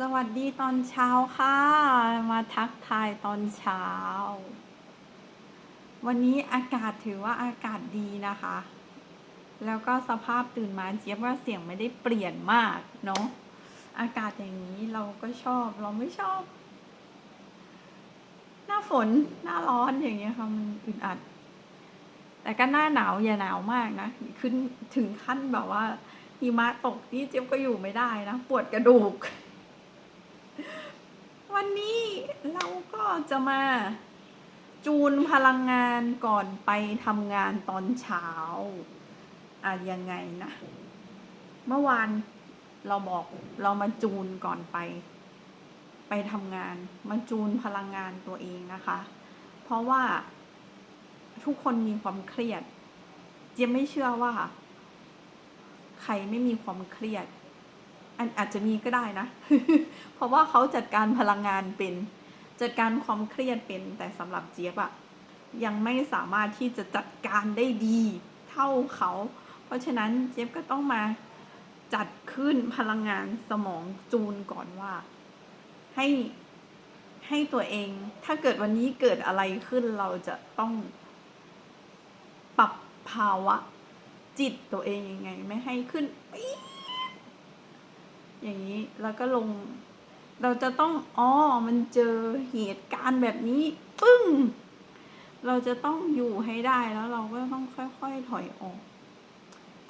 สวัสดีตอนเช้าค่ะ มาทักทายตอนเช้า วันนี้อากาศถือว่าอากาศดีนะคะ แล้วก็สภาพตื่นมาเจี๊ยบว่าเสียงไม่ได้เปลี่ยนมากเนาะอากาศอย่างนี้เราก็ชอบเราไม่ชอบ หน้าฝนหน้าร้อนอย่างเงี้ยค่ะมันอึดอัด แต่ก็หน้าหนาวอย่าหนาวมากนะขึ้นถึงขั้นแบบว่าหิมะตกนี่เจี๊ยบก็อยู่ไม่ได้นะ ปวดกระดูก วันนี้เราก็จะมาจูนพลังงานก่อนไปทำงานตอนเช้าอะยังไงนะ เมื่อวานเราบอกเรามาจูนก่อนไป ไปทำงาน มาจูนพลังงานตัวเองนะคะ เพราะว่าทุกคนมีความเครียดเจี๊ไม่เชื่อว่า ใครไม่มีความเครียด อันอาจจะมีก็ได้นะ เพราะว่าเขาจัดการพลังงานเป็น จัดการความเครียดเป็น แต่สำหรับเจี๊ยบอะยังไม่สามารถที่จะจัดการได้ดีเท่าเขา เพราะฉะนั้นเจี๊ยบก็ต้องมาจัดขึ้นพลังงานสมองจูนก่อนว่า ให้ให้ตัวเอง ถ้าเกิดวันนี้เกิดอะไรขึ้นเราจะต้องปรับภาวะจิตตัวเองยังไง ไม่ให้ขึ้นปี๊ อย่างนี้แล้วก็ลง เราจะต้องอ๋อมันเจอเหตุการณ์แบบนี้ปึ้ง เราจะต้องอยู่ให้ได้แล้วเราก็ต้องค่อยๆถอยออก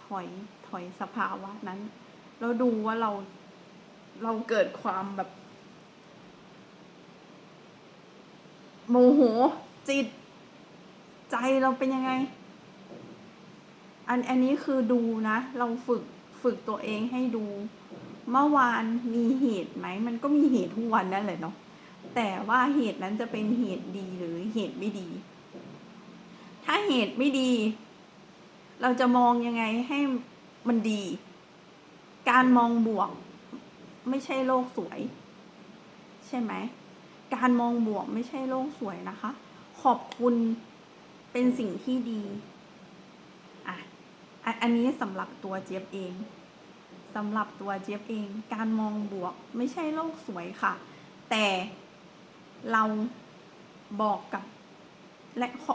ถอยถอยสภาวะนั้นแล้วดูว่าเราเราเกิดความแบบ โมโหจิต ใจเราเป็นยังไง อันอันนี้คือดูนะ เราฝึกฝึกตัวเองให้ดู เมื่อวานมีเหตุไหม มันก็มีเหตุทุกวันนั่นแหละเนาะแต่ว่าเหตุนั้นจะเป็นเหตุดีหรือเหตุไม่ดี ถ้าเหตุไม่ดี เราจะมองยังไงให้มันดี การมองบวก ไม่ใช่โลกสวย ใช่ไหม การมองบวกไม่ใช่โลกสวยนะคะ ขอบคุณเป็นสิ่งที่ดีอะอันนนี้สำหรับตัวเจี๊ยบเอง สำหรับตัวเจี๊ยบเองการมองบวกไม่ใช่โลกสวยค่ะ แต่เราบอกกับและขอ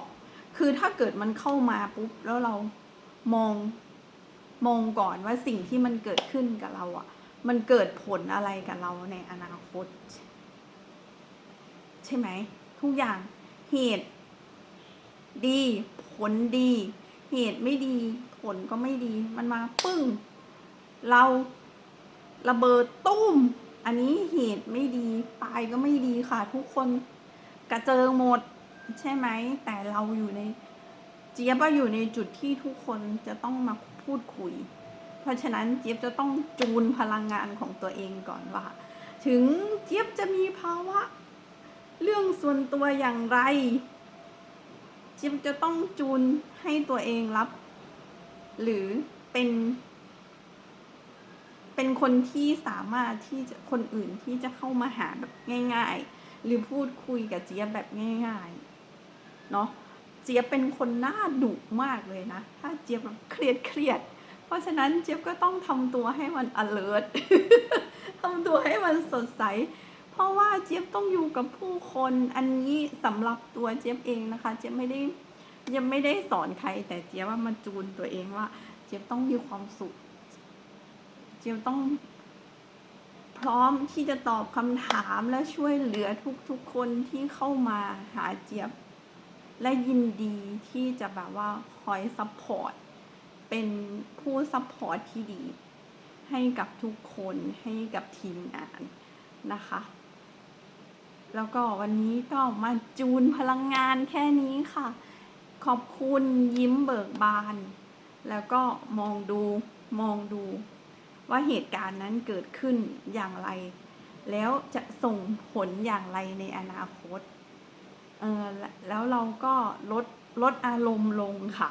คือถ้าเกิดมันเข้ามาปุ๊บแล้วเรามองมองก่อนว่าสิ่งที่มันเกิดขึ้นกับเราอะ่ะ มันเกิดผลอะไรกับเราในอนาคต ใช่ไหม ทุกอย่างเหตุ ดี ผลดี เหตุไม่ดี ผลก็ไม่ดี มันมาปึ้ง เราระเบิดตุ้ม อันนี้เหตุไม่ดีปลายก็ไม่ดีค่ะ ทุกคนกระเจิงหมด ใช่ไหม แต่เราอยู่ใน เจี๊ยบว่าอยู่ในจุดที่ทุกคนจะต้องมาพูดคุย เพราะฉะนั้นเจี๊ยบจะต้องจูนพลังงานของตัวเองก่อนว่า ถึงเจี๊ยบจะมีภาวะ เรื่องส่วนตัวอย่างไร เจี๊ยบจะต้องจูนให้ตัวเองรับ หรือเป็น เป็นคนที่สามารถที่จะคนอื่นที่จะเข้ามาหาแบบง่าย ๆ หรือพูดคุยกับเจี๊ยบแบบง่ายๆเนาะเจี๊ยบเป็นคนหน้าดุมากเลยนะ ถ้าเจี๊ยบแบบเครียดเครียด เพราะฉะนั้นเจี๊ยบก็ต้องทำตัวให้มัน alert ทำตัวให้มันสดใส เพราะว่าเจี๊ยบต้องอยู่กับผู้คนอันนี้สำหรับตัวเจี๊ยบเองนะคะ เจี๊ยบไม่ได้เจี๊ยบไม่ได้สอนใครแต่เจี๊ยบว่ามาจูนตัวเองว่า เจี๊ยบต้องมีความสุข เจียบต้องพร้อมที่จะตอบคำถามและช่วยเหลือทุกๆคนที่เข้ามาหาเจี๊ยบ และยินดีที่จะแบบว่าคอยซัพพอร์ตเป็นผู้ซัพพอร์ตที่ดี ให้กับทุกคนให้กับทีมงานนะคะ แล้วก็วันนี้ก็มาจูนพลังงานแค่นี้ค่ะ ขอบคุณยิ้มเบิกบาน แล้วก็มองดูมองดู ว่าเหตุการณ์นั้นเกิดขึ้นอย่างไร แล้วจะส่งผลอย่างไรในอนาคตเออแล้วเราก็ลดลดอารมณ์ลงค่ะ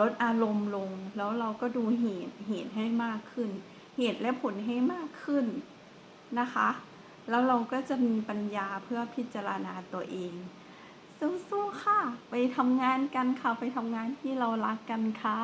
ลดอารมณ์ลง แล้วเราก็ดูเหตุเหตุให้มากขึ้น เหตุและผลให้มากขึ้นนะคะ แล้วเราก็จะมีปัญญาเพื่อพิจารณาตัวเองสู้ๆค่ะ ไปทำงานกันค่ะ ไปทำงานที่เรารักกันค่ะ